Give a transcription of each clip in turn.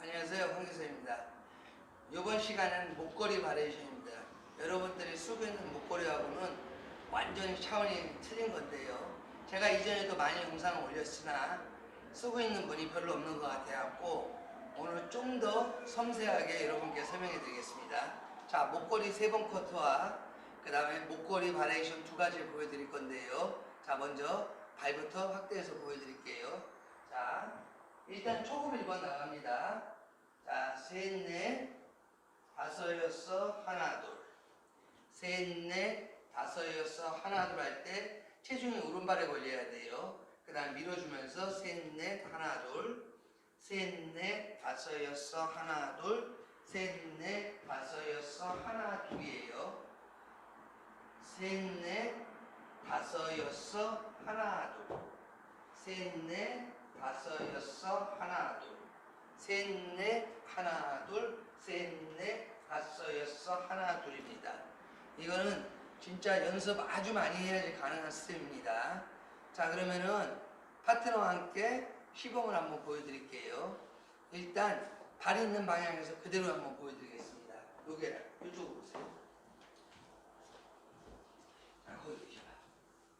안녕하세요 황교수입니다. 이번 시간은 목걸이 바리에이션입니다. 여러분들이 쓰고 있는 목걸이하고는 완전히 차원이 틀린 건데요. 제가 이전에도 많이 영상을 올렸으나 쓰고 있는 분이 별로 없는 것 같아갖고 오늘 좀 더 섬세하게 여러분께 설명해 드리겠습니다. 자 목걸이 세 번 커트와 그 다음에 목걸이 바리에이션 두 가지를 보여드릴 건데요. 자 먼저 발부터 확대해서 보여드릴게요. 자 일단 초급 1번 나갑니다. 자, 셋, 넷, 다섯, 여섯, 하나, 둘. 셋, 넷, 다섯, 여섯, 하나, 둘 할 때 체중이 오른발에 걸려야 돼요. 그 다음 밀어주면서 셋, 넷, 하나, 둘. 셋, 넷, 다섯, 여섯, 하나, 둘. 셋, 넷, 다섯, 여섯, 하나, 둘이에요. 셋, 넷, 다섯, 여섯, 하나, 둘. 셋, 넷, 다섯, 여섯, 하나, 둘. 셋, 넷, 하나, 둘, 셋, 넷, 다섯, 여섯, 하나, 둘입니다. 이거는 진짜 연습 아주 많이 해야지 가능한 스텝입니다. 자, 그러면은 파트너와 함께 시범을 한번 보여드릴게요. 일단 발 있는 방향에서 그대로 한번 보여드리겠습니다. 요게 이쪽으로 보세요. 자, 거기 계셔.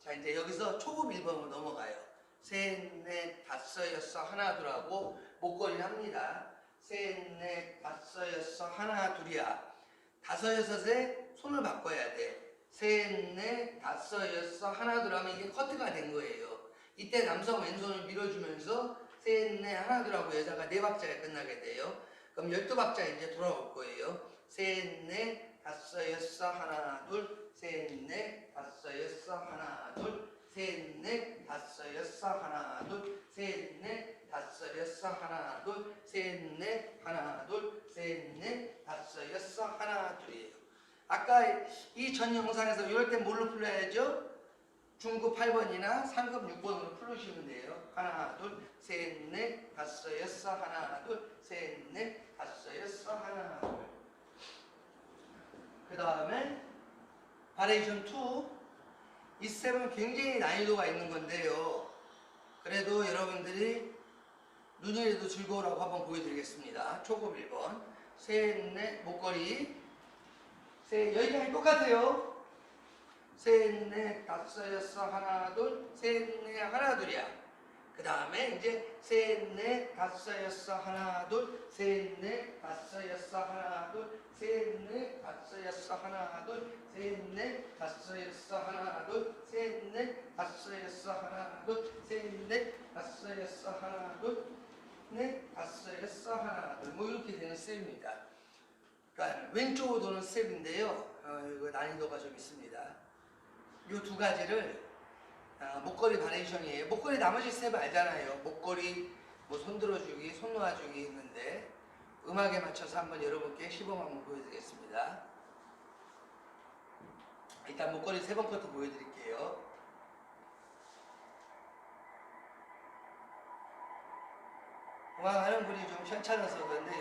자, 이제 여기서 초급 1번으로 넘어가요. 셋, 넷, 다섯, 여섯, 하나, 둘하고 목걸이를 합니다. 셋, 넷, 다섯, 여섯, 하나, 둘이야. 다섯, 여섯에 손을 바꿔야 돼. 셋, 넷, 다섯, 여섯, 하나, 둘 하면 이게 커트가 된 거예요. 이때 남성 왼손을 밀어주면서 셋, 넷, 하나, 둘하고 여자가 네 박자에 끝나게 돼요. 그럼 열두 박자 이제 돌아올 거예요. 셋, 넷, 다섯, 여섯, 하나, 둘, 셋, 넷, 다섯, 여섯, 하나, 둘, 셋, 넷, 다섯, 여섯, 하나, 둘, 셋, 넷, 다섯, 여섯, 하나, 둘, 셋, 넷, 하나, 둘, 셋, 넷, 다섯, 여섯, 하나, 둘이에요. 아까 이 전 영상에서 이럴 때 뭘로 풀어야죠? 중급 8번이나 상급 6번으로 풀으시면 돼요. 하나, 둘, 셋, 넷, 다섯, 여섯, 하나, 둘, 셋, 넷, 다섯, 여섯, 하나, 둘. 그 다음에 바레이션 2. 이 스텝은 굉장히 난이도가 있는 건데요. 그래도 여러분들이 눈이라도 즐거우라고 한번 보여드리겠습니다. 초급 1번. 셋, 넷, 목걸이. 셋, 여기까지 똑같아요. 셋, 넷, 다섯, 여섯, 하나, 둘, 셋, 넷, 하나, 둘이야. 그 다음에 이제 셋, 넷, 다섯, 여섯, 하나, 둘, 셋, 넷, 다섯, 여섯, 하나, 둘, 셋, 넷, 다섯, 여섯, 하나, 둘, 셋, 넷, 다섯, 여섯, 하나, 둘, 셋, 넷, 다섯, 여섯, 하나, 둘, 셋, 넷, 다섯, 여섯, 하나, 둘, 넷, 다섯, 여섯, 하나, 둘. 뭐 이렇게 되는 스텝입니다. 그러니까 왼쪽으로 도는 스텝인데요. 어, 이거 난이도가 좀 있습니다. 이 두 가지를 아, 목걸이 바레이션이에요. 목걸이 나머지 스텝 알잖아요. 목걸이, 뭐 손들어주기, 손 놓아주기 있는데 음악에 맞춰서 한번 여러분께 시범 한번 보여드리겠습니다. 일단 목걸이 세 번 커트 보여드릴게요. 음악 하는 분이 좀 현찮아서 그런데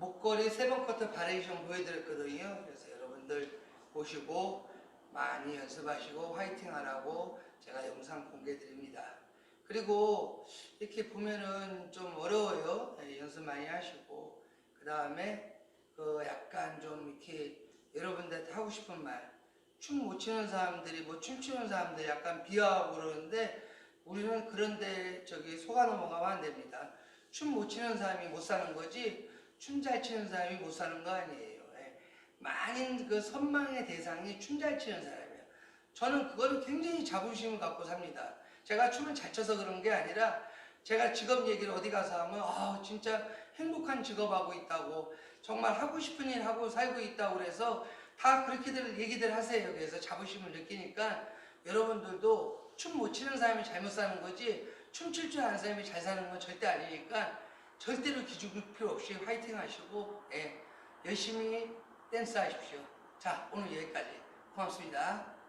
목걸이 세번 커트 바리에이션 보여드렸거든요. 그래서 여러분들 보시고 많이 연습하시고 화이팅 하라고 제가 영상 공개 드립니다. 그리고 이렇게 보면은 좀 어려워요. 예, 연습 많이 하시고 그 다음에 그 약간 좀 이렇게 여러분들한테 하고 싶은 말. 춤 못 추는 사람들이 뭐 춤추는 사람들 약간 비하하고 그러는데 우리는 그런데 저기 속아 넘어가면 안 됩니다. 춤 못 추는 사람이 못 사는 거지 춤잘 추는 사람이 못 사는 거 아니에요. 예. 많은 그 선망의 대상이 춤잘 추는 사람이에요. 저는 그거를 굉장히 자부심을 갖고 삽니다. 제가 춤을 잘 춰서 그런 게 아니라 제가 직업 얘기를 어디 가서 하면 아 진짜 행복한 직업 하고 있다고 정말 하고 싶은 일 하고 살고 있다고 그래서 다 그렇게들 얘기들 하세요. 그래서 자부심을 느끼니까 여러분들도 춤 못 추는 사람이 잘못 사는 거지 춤출 줄 아는 사람이 잘 사는 건 절대 아니니까 절대로 기죽을 필요 없이 화이팅 하시고 예, 열심히 댄스 하십시오. 자 오늘 여기까지 고맙습니다.